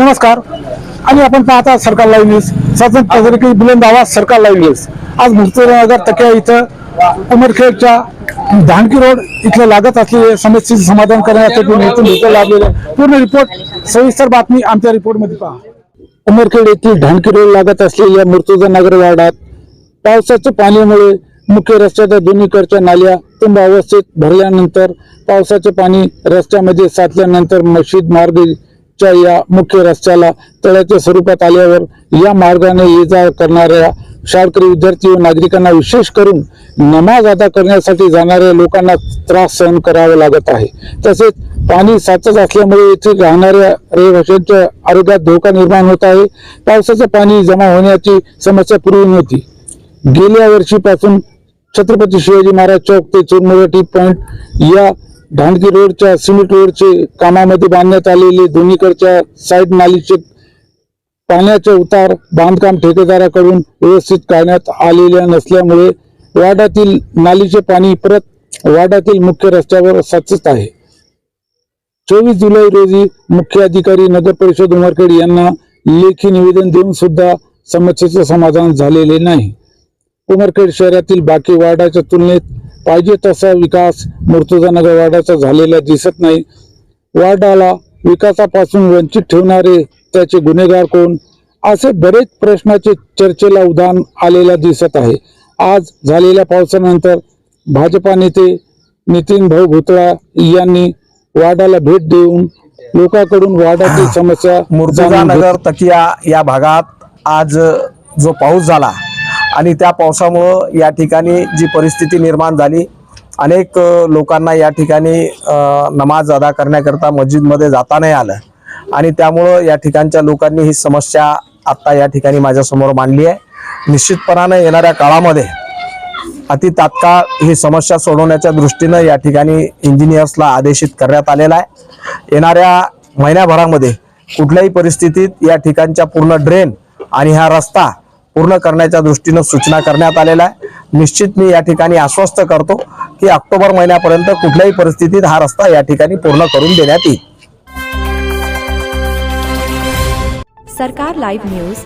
नमस्कार. आणि आपण पाहता सरकार लाईव्ह न्यूज. शासन पत्रिके बुलंद आवाज सरकार लाईव्ह न्यूज. आज मुक्तनगर तक्या इथं उमरखेडच्या धानकी रोड इथलं लागत असलेले समस्येचे समाधान करण्यासाठी नेतृत्व भेटायला लाभलेले पूर्ण रिपोर्ट सविस्तर बातमी आमच्या रिपोर्टमध्ये पहा. उमरखेड येथील धानकी रोड लागत असलेल्या मुर्तुजा नगर वार्डात पावसाच्या पाण्यामुळे मुख्य रस्त्याच्या दोन्हीकडच्या नाल्या तुंब अवस्थेत भरल्यानंतर पावसाचे पाणी रस्त्यामध्ये साचल्यानंतर मशीद मार्गच्या या मुख्य रस्त्याला तळ्याच्या स्वरूपात आल्यावर या मार्गाने ये जा करणाऱ्या शाळकरी विद्यार्थी व नागरिकांना विशेष करून नमाज अदा करण्यासाठी जाणाऱ्या लोकांना त्रास सहन करावा लागत आहे. तसेच पाणी साचत असल्यामुळे येथील राहणाऱ्या रहिवाशांच्या आरोग्यात धोका निर्माण होत आहे. पावसाचं पाणी जमा होण्याची समस्या पूर्वी नव्हती. गेल्या वर्षीपासून छत्रपती शिवाजी महाराज चौक ते चुरमुरटी पॉइंट या ढांडकी रोडच्या सिमेंट रोडचे कामामध्ये बांधण्यात आलेले दोन्हीकडच्या साईड नालीचे पाण्याचे उतार बांधकाम ठेकेदाराकडून व्यवस्थित काढण्यात आलेल्या नसल्यामुळे वाड्यातील नालीचे पाणी परत वाड्यातील मुख्य रस्त्यावर साचत आहे. चोवीस जुलै रोजी मुख्य अधिकारी नगर परिषद उमरखेड यांना लेखी निवेदन देऊन सुद्धा समस्येचे समाधान झालेले नाही. उमरखेड शहरातील बाकी वार्डाच्या तुलनेत पाहिजे तसा विकास मुर्तुजानगर वार्डाचा झालेला दिसत नाही. वार्डाला विकासापासून वंचित ठेवणारे त्याचे गुन्हेगार कोण? असे बरेच प्रश्नाचे चर्चेला उदाहरण आलेला दिसत आहे. आज झालेल्या पावसानंतर भाजपा नेते नितीन भाऊ भुतळा यांनी वार्डाला भेट देऊन लोकांकडून वार्डातील समस्या मुर्तुजा जाणून नगर तकिया या भागात आज जो पाऊस झाला आणि त्या पावसामुळं या ठिकाणी जी परिस्थिती निर्माण झाली अनेक लोकांना या ठिकाणी नमाज अदा करण्याकरता मस्जिदमध्ये जाता नाही आलं. आणि त्यामुळं या ठिकाणच्या लोकांनी ही समस्या आत्ता या ठिकाणी माझ्यासमोर मांडली आहे. निश्चितपणाने येणाऱ्या काळामध्ये अति तात्काळ ही समस्या सोडवण्याच्या दृष्टीनं या ठिकाणी इंजिनियर्सला आदेशित करण्यात आलेला आहे. येणाऱ्या महिन्याभरामध्ये कुठल्याही परिस्थितीत या ठिकाणच्या पूर्ण ड्रेन आणि हा रस्ता पूर्ण करण्याच्या दृष्टीनं सूचना करण्यात आलेल्या आहे. निश्चित मी या ठिकाणी आश्वस्त करतो की ऑक्टोबर महिन्यापर्यंत कुठल्याही परिस्थितीत हा रस्ता या ठिकाणी पूर्ण करून देण्यात येईल. सरकार लाईव्ह न्यूज